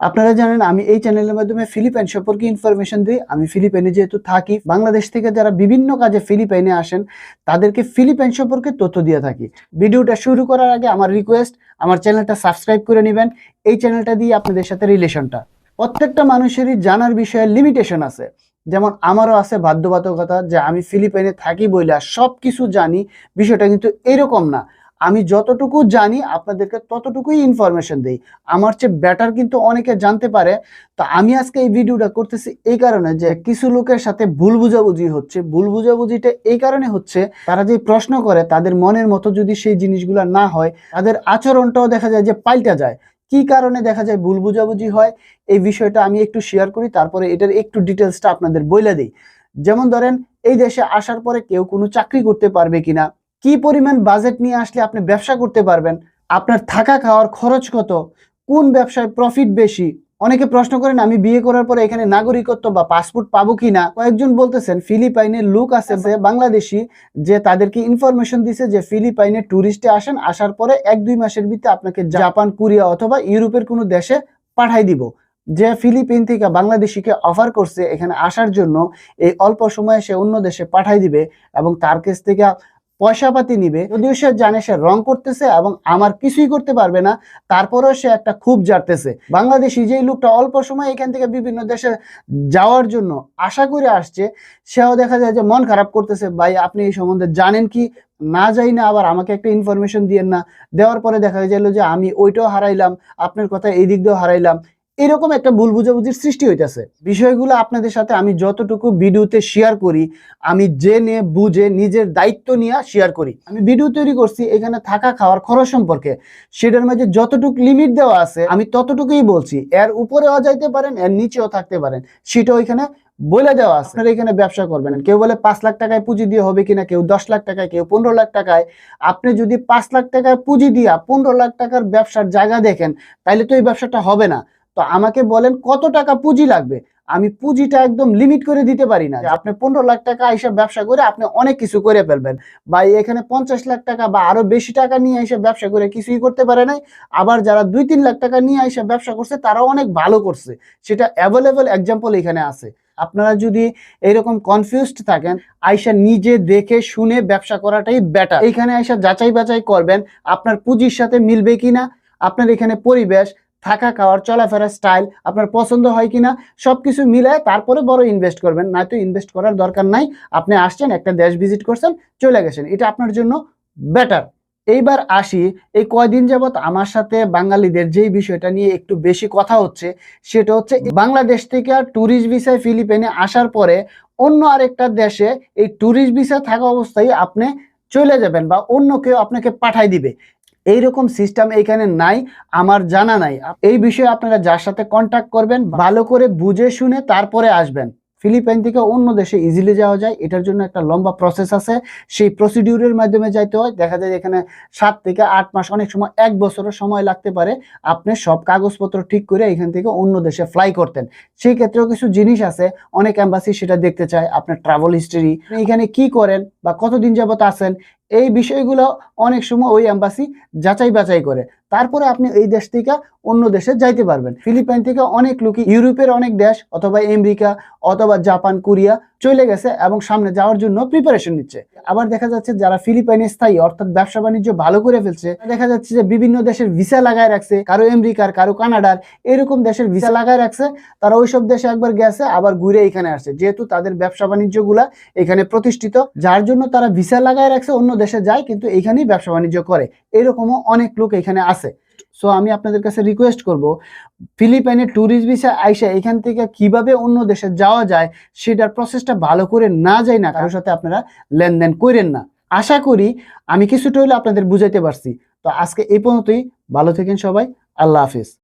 আপনারা জানেন, আমি এই চ্যানেলের মাধ্যমে ফিলিপাইন সম্পর্কে ইনফরমেশন দিই। আমি ফিলিপাইনে যেহেতু থাকি, বাংলাদেশ থেকে যারা বিভিন্ন কাজে ফিলিপাইনে আসেন, তাদেরকে ফিলিপাইন সম্পর্কে তথ্য দিয়ে থাকি। ভিডিওটা শুরু করার আগে আমার রিকোয়েস্ট আমার চ্যানেলটা সাবস্ক্রাইব করে নেবেন। এই চ্যানেলটা দিয়ে আপনাদের সাথে রিলেশনটা প্রত্যেকটা মানুষেরই জানার বিষয়ে লিমিটেশন আছে। যেমন আমারও আছে বাধ্যবাধকতা যে আমি ফিলিপাইনে থাকি বইলে সব কিছু জানি, বিষয়টা কিন্তু এরকম না। আমি যতটুকু জানি, আপনাদেরকে ততটুকুই ইনফরমেশন দেই। আমার চেয়ে বেটার কিন্তু অনেকে জানতে পারে। তো আমি আজকে এই ভিডিওটা করতেছি এই কারণে যে কিছু লোকের সাথে ভুল বুঝাবুঝি হচ্ছে। ভুল বুঝাবুঝিটা এই কারণে হচ্ছে, তারা যে প্রশ্ন করে, তাদের মনের মতো যদি সেই জিনিসগুলো না হয়, তাদের আচরণটাও দেখা যায় যে পাল্টা যায়। কি কারণে দেখা যায় ভুল বুঝাবুঝি হয়? এই বিষয়টা আমি একটু শেয়ার করি, তারপরে এটার একটু ডিটেলসটা আপনাদের বলে দিই। যেমন ধরেন, এই দেশে আসার পরে কেউ কোনো চাকরি করতে পারবে কিনা? কি পরিমাণ বাজেট নিয়ে আসলে আপনি ব্যবসা করতে পারবেন? আপনার থাকা খাওয়ার খরচ কত? কোন ব্যবসায় প্রফিট বেশি? অনেকে প্রশ্ন করেন আমি বিয়ে করার পরে এখানে নাগরিকত্ব বা পাসপোর্ট পাবো কিনা কয়েকজন বলতেছেন ফিলিপাইনের লোক আছে যে বাংলাদেশি যে তাদেরকে ইনফরমেশন দিছে যে ফিলিপাইনে ট্যুরিস্টে আসেন আসার পরে এক দুই মাসের ভিতরে আপনাকে জাপান কোরিয়া অথবা ইউরোপের কোনো দেশে পাঠাই দিব। যে ফিলিপিন থেকে বাংলাদেশিকে অফার করছে এখানে আসার জন্য এই অল্প সময়ে সে অন্য দেশে পাঠাই দিবে এবং তার কাছ থেকে পয়সা পাতি নিবে, যদিও সে জানে সে রং করতেছে এবং আমার কিছুই করতে পারবে না, তারপরেও সে একটা খুব জারতেছে। বাংলাদেশি যেই লোকটা অল্প সময় এখান থেকে বিভিন্ন দেশে যাওয়ার জন্য আশা করে আসছে, সেও দেখা যায় যে মন খারাপ করতেছে, ভাই, আপনি এই সম্বন্ধে জানেন কি? না যাই না, আবার আমাকে একটা ইনফরমেশন দিয়েন না। দেওয়ার পরে দেখা গেল যে আমি ওইটাও হারাইলাম, আপনার কথা এই দিক দিয়েও হারাইলাম। এরকম একটা ভুল বুঝাবুঝির সৃষ্টি হইতেছে। বিষয়গুলো আপনাদের সাথে আমি যতটুকু ভিডিওতে শেয়ার করি, আমি জেনে, বুঝে, নিজের দায়িত্ব নিয়ে শেয়ার করি। আমি ভিডিও তৈরি করছি এখানে থাকা খাওয়ার খরচ সম্পর্কে। সেটার মাঝে যতটুকু লিমিট দেওয়া আছে, আমি ততটুকুই বলছি। এর উপরেও যাইতে পারেন, এর নিচেও থাকতে পারেন। সেটা ওইখানে বলে দেওয়া আছে। আপনারা এখানে ব্যবসা করবেন। কেউ বলে পাঁচ লাখ টাকায় পুঁজি দিয়ে হবে কিনা, কেউ দশ লাখ টাকায়, কেউ পনেরো লাখ টাকায়। আপনি যদি পাঁচ লাখ টাকায় পুঁজি দিয়া পনেরো লাখ টাকার ব্যবসার জায়গা দেখেন তাহলে তো এই ব্যবসাটা হবে না। তো আমাকে বলেন কত টাকা পুঁজি লাগবে? আমি পুঁজিটা একদম লিমিট করে দিতে পারি না। আপনি পনেরো লাখ টাকা এসে ব্যবসা করে আপনি অনেক কিছু করে ফেলবেন। বা এখানে পঞ্চাশ লাখ টাকা বা আরও বেশি টাকা নিয়ে এসে ব্যবসা করে কিছুই করতে পারে নাই। আবার যারা দুই তিন লাখ টাকা নিয়ে এসে ব্যবসা করছে, তারাও অনেক ভালো করছে। সেটা অ্যাভেলেবল এক্সাম্পল এখানে আছে। আপনারা যদি এরকম কনফিউজড থাকেন, আইসা নিজে দেখে শুনে ব্যবসা করাটাই বেটার এখানে আইসা যাচাই বাছাই করবেন, আপনার পুঁজির সাথে মিলবে কিনা, আপনার এখানে পরিবেশ থাকা খাওয়ার চলাফেরা স্টাইল আপনার পছন্দ হয় কিনা, সবকিছু মিলে তারপরে বড় ইনভেস্ট করবেন। নয়তো ইনভেস্ট করার দরকার নাই। আপনি আসছেন, একটা দেশ ভিজিট করছেন, চলে গেছেন। এটা আপনার জন্য বেটার এইবার আসি, এই কয়দিন যাবৎ আমার সাথে বাঙালিদের যেই বিষয়টা নিয়ে একটু বেশি কথা হচ্ছে, সেটা হচ্ছে বাংলাদেশ থেকে আর ট্যুরিস্ট ভিসায় ফিলিপাইনে আসার পরে অন্য আরেকটা দেশে এই ট্যুরিস্ট ভিসা থাকা অবস্থায় আপনি চলে যাবেন বা অন্য কেউ আপনাকে পাঠাই দিবে। এইরকম সিস্টেম এখানে নাই, আমার জানা নাই। এই বিষয়ে আপনারা যার সাথে কন্ট্যাক্ট করবেন, ভালো করে বুঝে শুনে তারপরে আসবেন। ফিলিপাইন থেকে অন্য দেশে ইজিলি যাওয়া যায়, এটার জন্য একটা লম্বা প্রসেস আছে। সেই প্রসিডিউরের মাধ্যমে যাইতে হয়। দেখা যায় এখানে সাত থেকে আট মাস, অনেক সময় এক বছরের সময় লাগতে পারে। আপনি সব কাগজপত্র ঠিক করে এখান থেকে অন্য দেশে ফ্লাই করতেন। সেই ক্ষেত্রেও কিছু জিনিস আছে, অনেক অ্যাম্বাসি সেটা দেখতে চায়, আপনার ট্রাভেল হিস্ট্রি এখানে কি করেন বা কতদিন যাবত আছেন এই বিষয়গুলো অনেক সময় ওই অ্যাম্বাসি যাচাই বাছাই করে। তারপরে আপনি এই দেশ থেকে অন্য দেশে যাইতে পারবেন। ফিলিপাইন থেকে অনেক লোকই ইউরোপের অনেক দেশ অথবা আমেরিকা অথবা জাপান, কোরিয়া চলে গেছে এবং সামনে যাওয়ার জন্য প্রিপারেশন নিচ্ছে। আবার দেখা যাচ্ছে যারা ফিলিপাইনে স্থায়ী অর্থাৎ ব্যবসা বাণিজ্য ভালো করে ফেলছে, দেখা যাচ্ছে যে বিভিন্ন দেশের ভিসা লাগায় রাখছে, কারও আমেরিকার, কারও কানাডার, এরকম দেশের ভিসা লাগায় রাখছে, তারা ওইসব দেশে একবার গেছে, আবার ঘুরে এখানে আসছে। যেহেতু তাদের ব্যবসা বাণিজ্যগুলা এখানে প্রতিষ্ঠিত, যার জন্য তারা ভিসা লাগায় রাখছে অন্য দেশে যায় কিন্তু এখানেই ব্যবসা বাণিজ্য করে। এরকমও অনেক লোক এখানে আছে। সো আমি আপনাদের কাছে রিকোয়েস্ট করব ফিলিপাইনে ট্যুরিস্ট ভিসা আইসা এখান থেকে কীভাবে অন্য দেশে যাওয়া যায়, সেটার প্রসেসটা ভালো করে না যায় না, কারোর সাথে আপনারা লেনদেন করেন না। আশা করি আমি কিছুটা হলে আপনাদের বুঝাইতে পারছি। তো আজকে এই পর্যন্তই, ভালো থাকেন সবাই, আল্লাহ হাফিজ।